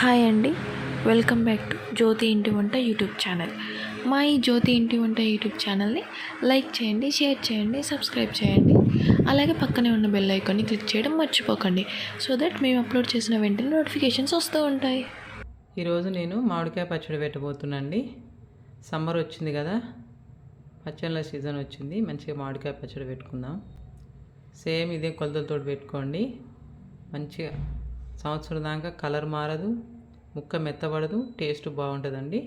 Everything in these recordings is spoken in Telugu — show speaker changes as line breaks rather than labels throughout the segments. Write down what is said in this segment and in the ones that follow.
హాయ్ అండి. వెల్కమ్ బ్యాక్ టు జ్యోతి ఇంటి వంట యూట్యూబ్ ఛానల్. మా ఈ జ్యోతి ఇంటి వంట యూట్యూబ్ ఛానల్ని లైక్ చేయండి షేర్ చేయండి సబ్స్క్రైబ్ చేయండి. అలాగే పక్కనే ఉన్న బెల్ ఐకాన్ని క్లిక్ చేయడం మర్చిపోకండి. సో దట్ మేము అప్లోడ్ చేసిన వెంటనే నోటిఫికేషన్స్ వస్తూ ఉంటాయి.
ఈరోజు నేను మామిడికాయ పచ్చడి పెట్టబోతున్నాండి సమ్మర్ వచ్చింది కదా పచ్చళ్ళ సీజన్ వచ్చింది మంచిగా మామిడికాయ పచ్చడి పెట్టుకుందాం. సేమ్ ఇదే కొలతలతో పెట్టుకోండి మంచిగా సంవత్సరం దాకా కలర్ మారదు ముక్క మెత్తబడదు టేస్ట్ బాగుంటుందండి.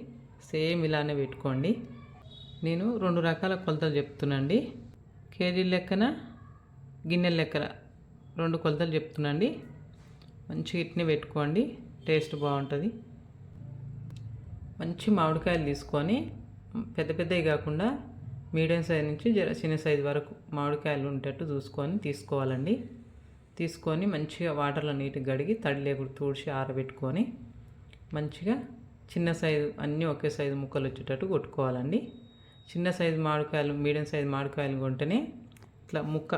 సేమ్ ఇలానే పెట్టుకోండి. నేను రెండు రకాల కొలతలు చెప్తున్నాండి కేజీ లెక్కన గిన్నెల లెక్కన రెండు కొలతలు చెప్తున్నాండి మంచి ఇట్ని పెట్టుకోండి టేస్ట్ బాగుంటుంది. మంచి మామిడికాయలు తీసుకొని పెద్ద పెద్దవి కాకుండా మీడియం సైజ్ నుంచి జర చిన్న సైజ్ వరకు మామిడికాయలు ఉండేటట్టు చూసుకొని తీసుకోవాలండి. తీసుకొని మంచిగా వాటర్లో నీట్గా కడిగి తడి లేకుండా తుడిచి ఆరబెట్టుకొని మంచిగా చిన్న సైజు అన్నీ ఒకే సైజు ముక్కలు వచ్చేటట్టు కొట్టుకోవాలండి. చిన్న సైజు మామిడికాయలు మీడియం సైజు మామిడికాయలు కొంటేనే ఇట్లా ముక్క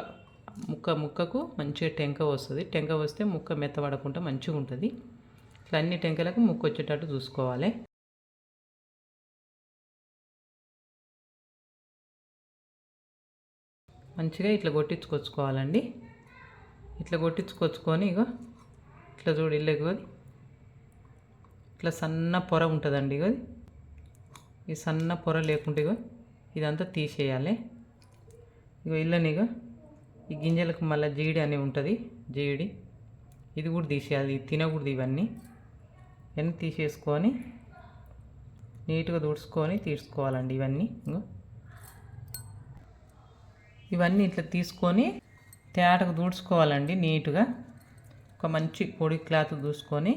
ముక్క ముక్కకు మంచిగా టెంక వస్తుంది. టెంక వస్తే ముక్క మెత్తబడకుండా మంచిగా ఉంటుంది. ఇట్లా అన్ని టెంకలకు ముక్క వచ్చేటట్టు చూసుకోవాలి. మంచిగా ఇట్లా కొట్టించుకొచ్చుకోవాలండి. ఇట్లా కొట్టించుకొచ్చుకొని ఇగో ఇట్లా చూడు ఇల్లు ఇగో ఇట్లా సన్న పొర ఉంటుందండి ఇగో ఈ సన్న పొర లేకుంటే ఇగో ఇదంతా తీసేయాలి. ఇగో ఇల్లని ఇగో ఈ గింజలకు మళ్ళీ జీడి అని ఉంటుంది జీడి. ఇది కూడా తీసేయాలి తినకూడదు ఇవన్నీ. ఇవన్నీ తీసేసుకొని నీట్గా తుడుచుకొని తీసుకోవాలండి ఇవన్నీ. ఇవన్నీ ఇట్లా తీసుకొని తేటకు దూడ్చుకోవాలండి నీట్గా. ఒక మంచి పొడి క్లాత్ దూసుకొని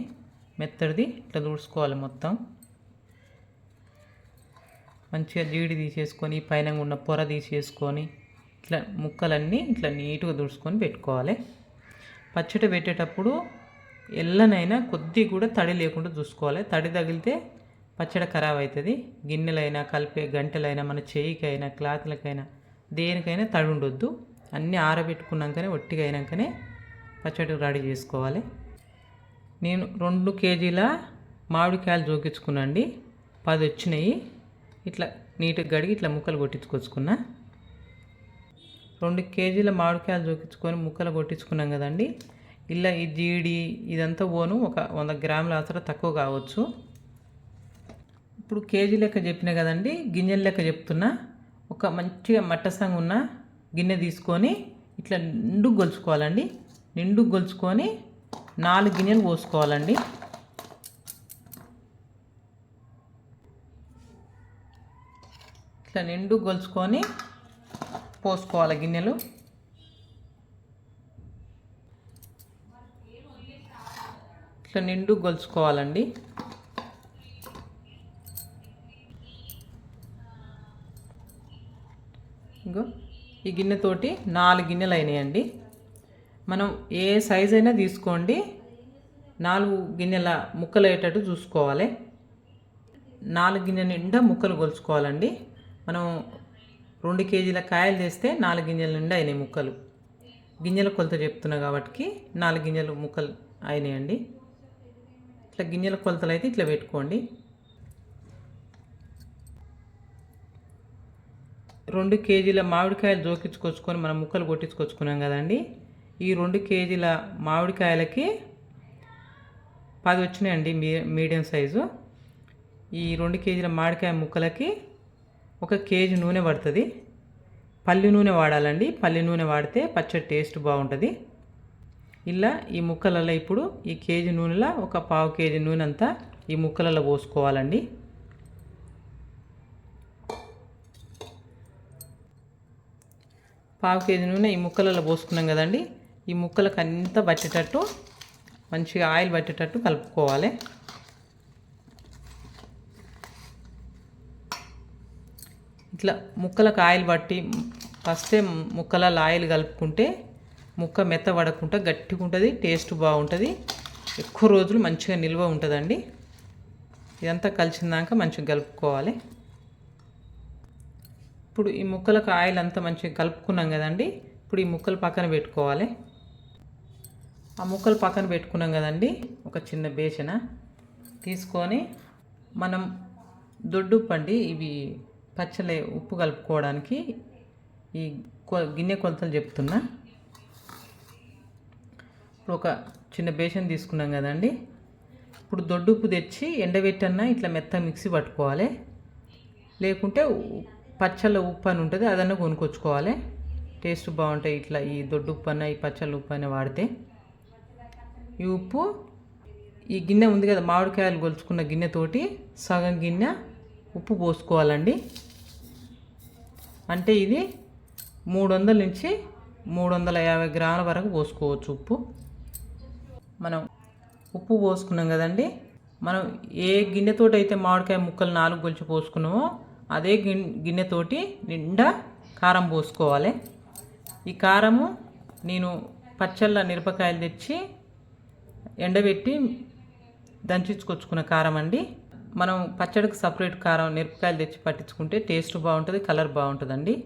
మెత్తడిది ఇట్లా దూడ్చుకోవాలి మొత్తం. మంచిగా జీడి తీసేసుకొని పైన ఉన్న పొర తీసేసుకొని ఇట్లా ముక్కలన్నీ ఇట్లా నీట్గా దుడుచుకొని పెట్టుకోవాలి. పచ్చడి పెట్టేటప్పుడు ఎల్లనైనా కొద్ది కూడా తడి లేకుండా చూసుకోవాలి. తడి తగిలితే పచ్చడి ఖరాబ్ అవుతుంది గిన్నెలైనా కలిపే గంటలైనా మన చేయికైనా క్లాత్లకైనా దేనికైనా తడి ఉండొద్దు. అన్నీ ఆరబెట్టుకున్నాకనే ఒట్టిగా అయినాకనే పచ్చడి రెడీ చేసుకోవాలి. నేను రెండు కేజీల మామిడికాయలు జోకించుకున్నాండి పది వచ్చినాయి. ఇట్లా నీట్గా గడిగి ఇట్లా ముక్కలు కొట్టించుకొచ్చుకున్నా. రెండు కేజీల మామిడికాయలు జోకించుకొని ముక్కలు కొట్టించుకున్నాం కదండి. ఇలా ఈ జీడి ఇదంతా పోను ఒక వంద గ్రాముల అసలు తక్కువ కావచ్చు. ఇప్పుడు కేజీ లెక్క చెప్పిన కదండి గింజల లెక్క చెప్తున్నా. ఒక మంచిగా మట్టసంగా ఉన్న గిన్నె తీసుకొని ఇట్లా నిండు గొలుచుకోవాలండి. నిండు గొలుచుకొని నాలుగు గిన్నెలు పోసుకోవాలండి. ఇట్లా నిండు గొలుచుకొని పోసుకోవాలి గిన్నెలు. ఇట్లా నిండు గొలుచుకోవాలండి ఇంకో ఈ గిన్నెతోటి నాలుగు గిన్నెలు అయినాయండి. మనం ఏ సైజ్ అయినా తీసుకోండి. నాలుగు గిన్నెల ముక్కలు అయ్యేటట్టు చూసుకోవాలి. నాలుగు గిన్నె నిండా ముక్కలు కొలుచుకోవాలండి. మనం రెండు కేజీల కాయలు చేస్తే నాలుగు గింజల నిండా అయినాయి ముక్కలు. గింజల కొలత చెప్తున్నా కాబట్టి నాలుగు గింజలు ముక్కలు అయినాయండి. ఇట్లా గింజల కొలతలు అయితే ఇట్లా పెట్టుకోండి. రెండు కేజీల మామిడికాయలు జోకించుకొచ్చుకొని మనం ముక్కలు కొట్టించుకొచ్చుకున్నాం కదండి. ఈ రెండు కేజీల మామిడికాయలకి పది వచ్చినాయండి మీ మీడియం సైజు. ఈ రెండు కేజీల మామిడికాయ ముక్కలకి ఒక కేజీ నూనె పడుతుంది. పల్లి నూనె వాడాలండి. పల్లి నూనె వాడితే పచ్చడి టేస్ట్ బాగుంటుంది. ఇలా ఈ ముక్కలలో ఇప్పుడు ఈ కేజీ నూనెలో ఒక పావు కేజీ నూనె అంతా ఈ ముక్కలలో పోసుకోవాలండి. పావు కేజీ నూనె ఈ ముక్కలలో పోసుకున్నాం కదండి. ఈ ముక్కలకు అంతా పట్టేటట్టు మంచిగా ఆయిల్ పట్టేటట్టు కలుపుకోవాలి. ఇట్లా ముక్కలకు ఆయిల్ పట్టి ఫస్టే ముక్కలలో ఆయిల్ కలుపుకుంటే ముక్క మెత్తబడకుండా గట్టిగా ఉంటుంది టేస్ట్ బాగుంటుంది. ఎక్కువ రోజులు మంచిగా నిల్వ ఉంటుందండి. ఇదంతా కలిసిందాక మంచిగా కలుపుకోవాలి. ఇప్పుడు ఈ ముక్కలకు ఆయిల్ అంతా మంచిగా కలుపుకున్నాం కదండి. ఇప్పుడు ఈ ముక్కలు పక్కన పెట్టుకోవాలి. ఆ ముక్కలు పక్కన పెట్టుకున్నాం కదండి. ఒక చిన్న బేసన తీసుకొని మనం దొడ్డు పండి ఇవి పచ్చలే ఉప్పు కలుపుకోవడానికి ఈ కొ- గిన్నె కొలతలు చెప్తున్నా. ఇప్పుడు ఒక చిన్న బేషన్ తీసుకున్నాం కదండి. ఇప్పుడు దొడ్డు ఉప్పు తెచ్చి ఎండబెట్టన్నా ఇట్లా మెత్త మిక్సీ పట్టుకోవాలి. లేకుంటే పచ్చళ్ళ ఉప్పు అని ఉంటుంది అదన్నా కొనుక్కొచ్చుకోవాలి. టేస్ట్ బాగుంటాయి ఇట్లా ఈ దొడ్డు ఉప్పు అన్న ఈ పచ్చళ్ళ ఉప్పు అయినా వాడితే. ఈ ఉప్పు ఈ గిన్నె ఉంది కదా మామిడికాయలు గొలుచుకున్న గిన్నెతోటి సగం గిన్నె ఉప్పు పోసుకోవాలండి. అంటే ఇది మూడు వందల నుంచి మూడు వందల యాభై గ్రాముల వరకు పోసుకోవచ్చు ఉప్పు. మనం ఉప్పు పోసుకున్నాం కదండి. మనం ఏ గిన్నెతోటి అయితే మామిడికాయ ముక్కలు నాలుగు గొలిచి పోసుకున్నామో అదే గిన్ గిన్నెతోటి నిండా కారం పోసుకోవాలి. ఈ కారము నేను పచ్చళ్ళ మిరపకాయలు తెచ్చి ఎండబెట్టి దంచుకొచ్చుకున్న కారం అండి. మనం పచ్చడికి సపరేట్ కారం మిరపకాయలు తెచ్చి పట్టించుకుంటే టేస్ట్ బాగుంటుంది కలర్ బాగుంటుందండి.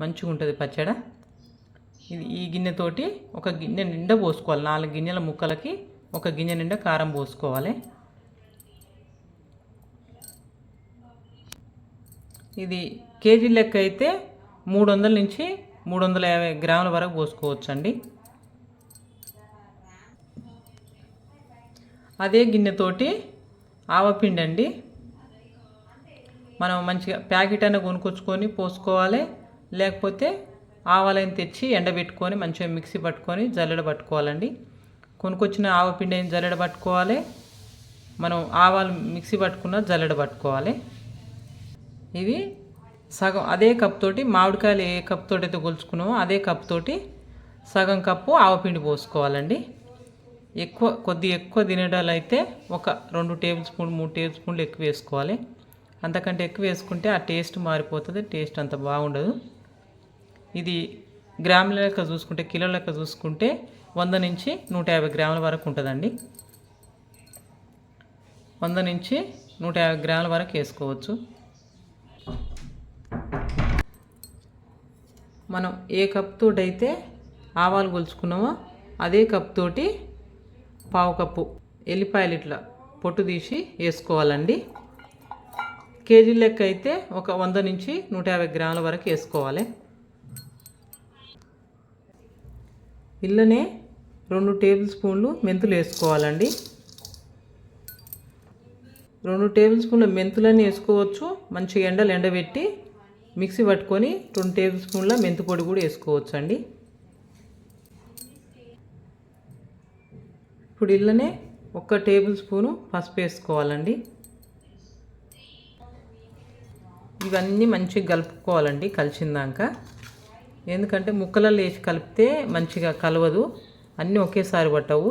మంచిగా ఉంటుంది పచ్చడ. ఇది ఈ గిన్నెతోటి ఒక గిన్నె నిండా పోసుకోవాలి. నాలుగు గిన్నెల ముక్కలకి ఒక గిన్నె నిండా కారం పోసుకోవాలి. ఇది కేజీ లెక్క అయితే మూడు వందల నుంచి మూడు వందల యాభై గ్రాముల వరకు పోసుకోవచ్చండి. అదే గిన్నెతోటి ఆవపిండి అండి మనం మంచిగా ప్యాకెట్ అయినా కొనుక్కొచ్చుకొని పోసుకోవాలి. లేకపోతే ఆవాలని తెచ్చి ఎండబెట్టుకొని మంచిగా మిక్సీ పట్టుకొని జల్లెడ పట్టుకోవాలండి. కొనుక్కొచ్చిన ఆవపిండి అయిన జల్లెడ పట్టుకోవాలి. మనం ఆవాలు మిక్సీ పట్టుకున్న జల్లెడ పట్టుకోవాలి. ఇవి సగం అదే కప్ తోటి మామిడికాయలు ఏ కప్ తోటి అయితే కొలుచుకున్నామో అదే కప్ తోటి సగం కప్పు ఆవపిండి పోసుకోవాలండి. ఎక్కువ కొద్ది ఎక్కువ తినేటాలు అయితే ఒక రెండు టేబుల్ స్పూన్ మూడు టేబుల్ స్పూన్లు ఎక్కువ వేసుకోవాలి. అంతకంటే ఎక్కువ వేసుకుంటే ఆ టేస్ట్ మారిపోతుంది టేస్ట్ అంత బాగుండదు. ఇది గ్రాముల లెక్క చూసుకుంటే కిలో లెక్క చూసుకుంటే వంద నుంచి నూట యాభై గ్రాముల వరకు ఉంటుందండి. వంద నుంచి నూట యాభై గ్రాముల వరకు వేసుకోవచ్చు. మనం ఏ కప్ తోటైతే అయితే ఆవాలు కొలుచుకున్నామో అదే కప్ తోటి పావు కప్పు ఎల్లిపాయలు ఇట్లా పొట్టు తీసి వేసుకోవాలండి. కేజీ లెక్క అయితే ఒక వంద నుంచి నూట యాభై గ్రాముల వరకు వేసుకోవాలి. ఇల్లనే రెండు టేబుల్ స్పూన్లు మెంతులు వేసుకోవాలండి. రెండు టేబుల్ స్పూన్ల మెంతులన్నీ వేసుకోవచ్చు. మంచిగా ఎండలు ఎండబెట్టి మిక్సీ పట్టుకొని రెండు టేబుల్ స్పూన్ల మెంతు పొడి కూడా వేసుకోవచ్చు అండి ఇప్పుడు ఇళ్ళనే ఒక టేబుల్ స్పూను పసుపు వేసుకోవాలండి. ఇవన్నీ మంచిగా కలుపుకోవాలండి కలిసిందాక. ఎందుకంటే ముక్కలలో వేసి కలిపితే మంచిగా కలవదు. అన్నీ ఒకేసారి పట్టవు.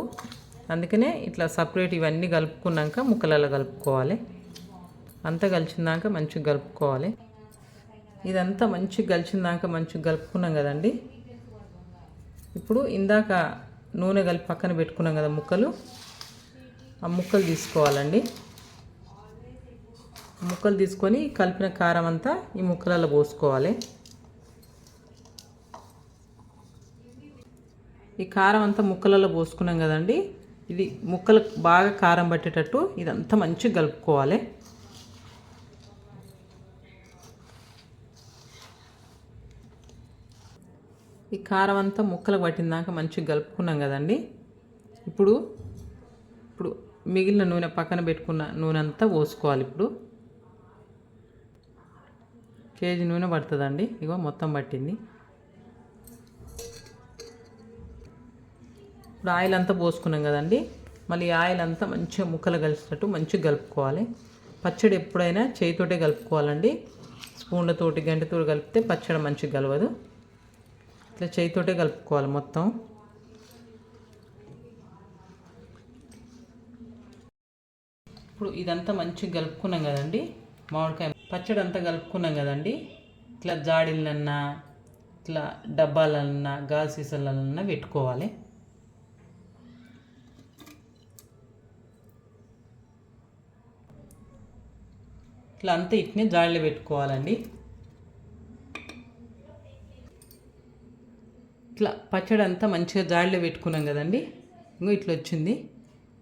అందుకనే ఇట్లా సపరేట్ ఇవన్నీ కలుపుకున్నాక ముక్కలలో కలుపుకోవాలి. అంతా కలిసిందాక మంచిగా కలుపుకోవాలి. ఇదంతా మంచిగా కలిసిందాక మంచిగా కలుపుకున్నాం కదండి. ఇప్పుడు ఇందాక నూనె కలిపి పక్కన పెట్టుకున్నాం కదా ముక్కలు. ఆ ముక్కలు తీసుకోవాలండి. ముక్కలు తీసుకొని కలిపిన కారం అంతా ఈ ముక్కలలో పోసుకోవాలి. ఈ కారం అంతా ముక్కలలో పోసుకున్నాం కదండి. ఇది ముక్కలకు బాగా కారం పట్టేటట్టు ఇదంతా మంచిగా కలుపుకోవాలి. ఈ కారం అంతా ముక్కలకు పట్టిందాక మంచిగా కలుపుకున్నాం కదండి. ఇప్పుడు ఇప్పుడు మిగిలిన నూనె పక్కన పెట్టుకున్న నూనె అంతా పోసుకోవాలి ఇప్పుడు. కేజీ నూనె పడుతుందండి. ఇగో మొత్తం పట్టింది. ఇప్పుడు ఆయిల్ అంతా పోసుకున్నాం కదండి. మళ్ళీ ఆయిల్ అంతా మంచిగా ముక్కలు కలిసినట్టు మంచిగా కలుపుకోవాలి. పచ్చడి ఎప్పుడైనా చేయితోటే కలుపుకోవాలండి. స్పూన్లతోటి గంటతో కలిపితే పచ్చడి మంచిగా కలవదు. ఇట్లా చేయితోటే కలుపుకోవాలి మొత్తం. ఇప్పుడు ఇదంతా మంచిగా కలుపుకున్నాం కదండి. మామిడికాయ పచ్చడి అంతా కలుపుకున్నాం కదండి. ఇట్లా జాడీలన్నా ఇట్లా డబ్బాలన్నా గాజు సీసాలన్నా పెట్టుకోవాలి. ఇట్లా అంతా ఇట్నే జాడీలో పెట్టుకోవాలండి. ఇట్లా పచ్చడి అంతా మంచిగా జాడీలో పెట్టుకున్నాం కదండి. ఇంకో ఇట్లా వచ్చింది.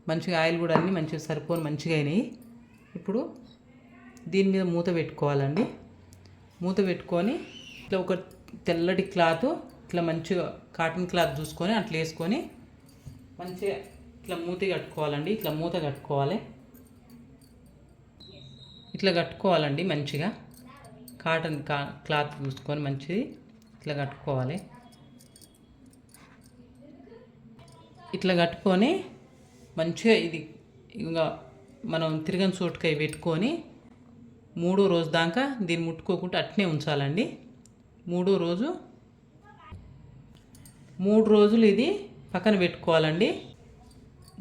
మంచిగా ఆయిల్ కూడా అన్నీ మంచిగా సరిపోని మంచిగా అయినాయి. ఇప్పుడు దీని మీద మూత పెట్టుకోవాలండి. మూత పెట్టుకొని ఇట్లా ఒక తెల్లటి క్లాత్ ఇట్లా మంచిగా కాటన్ క్లాత్ చూసుకొని అట్లా వేసుకొని మంచిగా ఇట్లా మూత కట్టుకోవాలండి. ఇట్లా మూత కట్టుకోవాలి. ఇట్లా కట్టుకోవాలండి మంచిగా. కాటన్ కా క్లాత్ చూసుకొని మంచిది ఇట్లా కట్టుకోవాలి. ఇట్లా కట్టుకొని మంచిగా ఇది ఇంకా మనం తిరగని చోటుకై పెట్టుకొని మూడో రోజు దాకా దీన్ని ముట్టుకోకుండా అట్నే ఉంచాలండి. మూడో రోజు మూడు రోజులు ఇది పక్కన పెట్టుకోవాలండి.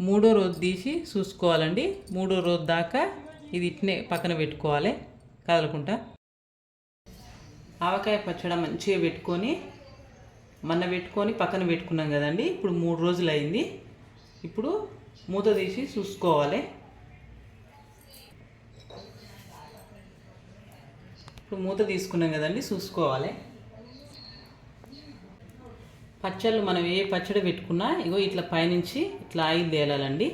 మూడో రోజు తీసి చూసుకోవాలండి. మూడో రోజు దాకా ఇది ఇట్నే పక్కన పెట్టుకోవాలి కదలకుండా. ఆవకాయ పచ్చడి మంచిగా పెట్టుకొని మన పెట్టుకొని పక్కన పెట్టుకున్నాం కదండి ఇప్పుడు మూడు రోజులు అయింది ఇప్పుడు మూత తీసి చూసుకోవాలి. ఇప్పుడు మూత తీసుకున్నాం కదండి చూసుకోవాలి. పచ్చళ్ళు మనం ఏ పచ్చడి పెట్టుకున్నా ఇగో ఇట్లా పైనుంచి ఇట్లా ఆయిల్ తేలాలండి.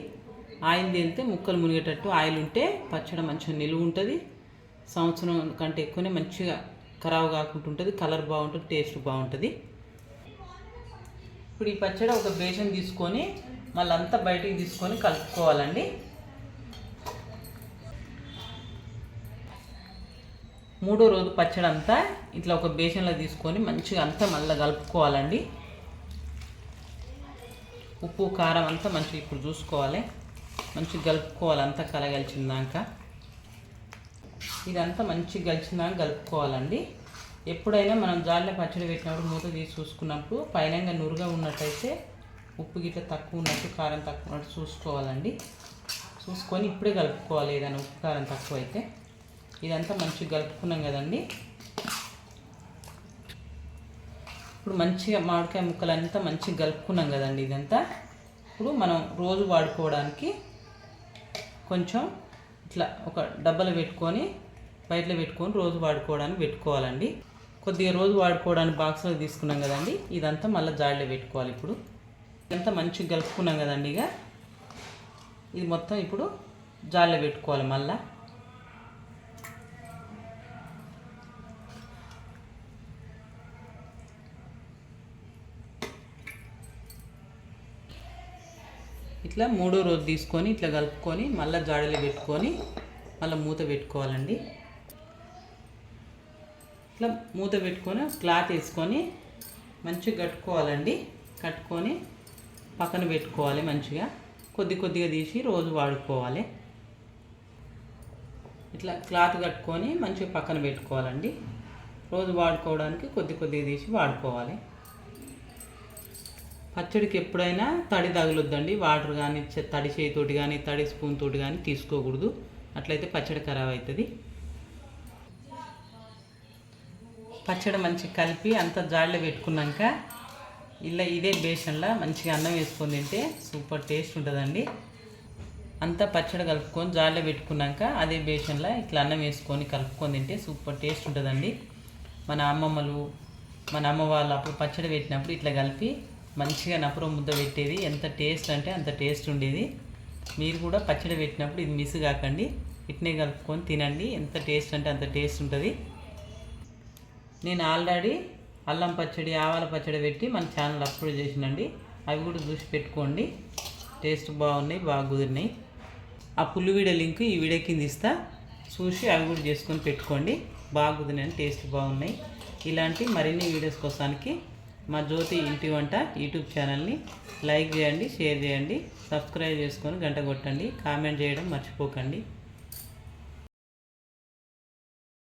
ఆయిల్ తేలితే ముక్కలు మునిగేటట్టు ఆయిల్ ఉంటే పచ్చడి మంచిగా నిలువ ఉంటుంది. సంవత్సరం కంటే ఎక్కువనే మంచిగా ఖరాబ్ కాకుండా ఉంటుంది. కలర్ బాగుంటుంది టేస్ట్ బాగుంటుంది. ఇప్పుడు ఈ పచ్చడి ఒక బేషన్ తీసుకొని మళ్ళీ అంతా బయటికి తీసుకొని కలుపుకోవాలండి. మూడో రోజు పచ్చడి అంతా ఇట్లా ఒక బేషన్లో తీసుకొని మంచిగా అంతా మళ్ళీ కలుపుకోవాలండి. ఉప్పు కారం అంతా మంచిగా ఇప్పుడు చూసుకోవాలి. మంచిగా కలుపుకోవాలి అంతా కలగలిచిందాక ఇదంతా మంచిగా కలిసిందాక కలుపుకోవాలండి ఎప్పుడైనా మనం జాలిలో పచ్చడి పెట్టినప్పుడు మూత తీసి చూసుకున్నప్పుడు పైనంగా నురుగా ఉన్నట్టయితే ఉప్పు గిట్ల తక్కువ ఉన్నట్టు కారం తక్కువ ఉన్నట్టు చూసుకోవాలండి. చూసుకొని ఇప్పుడే కలుపుకోవాలి. ఏదైనా ఉప్పు కారం తక్కువ అయితే ఇదంతా మంచిగా కలుపుకున్నాం కదండి. ఇప్పుడు మంచిగా మామిడికాయ ముక్కలంతా మంచిగా కలుపుకున్నాం కదండి ఇదంతా. ఇప్పుడు మనం రోజు వాడుకోవడానికి కొంచెం ఇట్లా ఒక డబ్బాలో పెట్టుకొని బయటలో పెట్టుకొని రోజు వాడుకోవడానికి పెట్టుకోవాలండి. కొద్దిగా రోజు వాడుకోవడానికి బాక్స్లో తీసుకున్నాం కదండి. ఇదంతా మళ్ళీ జాడిలో పెట్టుకోవాలి ఇప్పుడు. ఇదంతా మంచిగా కలుపుకున్నాం కదండి ఇక. ఇది మొత్తం ఇప్పుడు జాడిలో పెట్టుకోవాలి మళ్ళీ. ఇట్లా మూడో రోజు తీసుకొని ఇట్లా కలుపుకొని మళ్ళీ జాడలు పెట్టుకొని మళ్ళీ మూత పెట్టుకోవాలండి. ఇట్లా మూత పెట్టుకొని క్లాత్ వేసుకొని మంచిగా కట్టుకోవాలండి. కట్టుకొని పక్కన పెట్టుకోవాలి మంచిగా. కొద్ది కొద్దిగా తీసి రోజు వాడుకోవాలి. ఇట్లా క్లాత్ కట్టుకొని మంచిగా పక్కన పెట్టుకోవాలండి. రోజు వాడుకోవడానికి కొద్ది కొద్దిగా తీసి వాడుకోవాలి. పచ్చడికి ఎప్పుడైనా తడి తగలొద్దండి. వాటర్ కానీ తడి చేతితోటి కానీ తడి స్పూన్ తోటి కానీ తీసుకోకూడదు. అట్లయితే పచ్చడి ఖరాబ్ అవుతుంది పచ్చడి మంచిగా కలిపి అంత జాడలో పెట్టుకున్నాక ఇలా ఇదే బేషన్లో మంచిగా అన్నం వేసుకొని తింటే సూపర్ టేస్ట్ ఉంటుందండి. అంతా పచ్చడి కలుపుకొని జాడలో పెట్టుకున్నాక అదే బేషన్లో ఇట్లా అన్నం వేసుకొని కలుపుకొని తింటే సూపర్ టేస్ట్ ఉంటుందండి. మన అమ్మమ్మలు మన అమ్మ వాళ్ళు అప్పుడు పచ్చడి పెట్టినప్పుడు ఇట్లా కలిపి మంచిగా నపురం ముద్ద పెట్టేది. ఎంత టేస్ట్ అంటే అంత టేస్ట్ ఉండేది. మీరు కూడా పచ్చడి పెట్టినప్పుడు ఇది మిస్ కాకండి. ఇట్నే కలుపుకొని తినండి. ఎంత టేస్ట్ అంటే అంత టేస్ట్ ఉంటుంది. నేను ఆల్రెడీ అల్లం పచ్చడి ఆవాల పచ్చడి పెట్టి మన ఛానల్ అప్లోడ్ చేసినండి. అవి కూడా చూసి పెట్టుకోండి. టేస్ట్ బాగున్నాయి బాగా కుదిరినాయి. ఆ పుల్లు వీడియో లింక్ ఈ వీడియో కింద ఇస్తా. చూసి అవి కూడా చేసుకొని పెట్టుకోండి. బాగా కుదిరినాయి టేస్ట్ బాగున్నాయి. ఇలాంటి మరిన్ని వీడియోస్ కోసానికి మా జ్యోతి ఇంటి వంట యూట్యూబ్ ఛానల్ని లైక్ చేయండి షేర్ చేయండి సబ్స్క్రైబ్ చేసుకొని గంట కొట్టండి కామెంట్ చేయడం మర్చిపోకండి.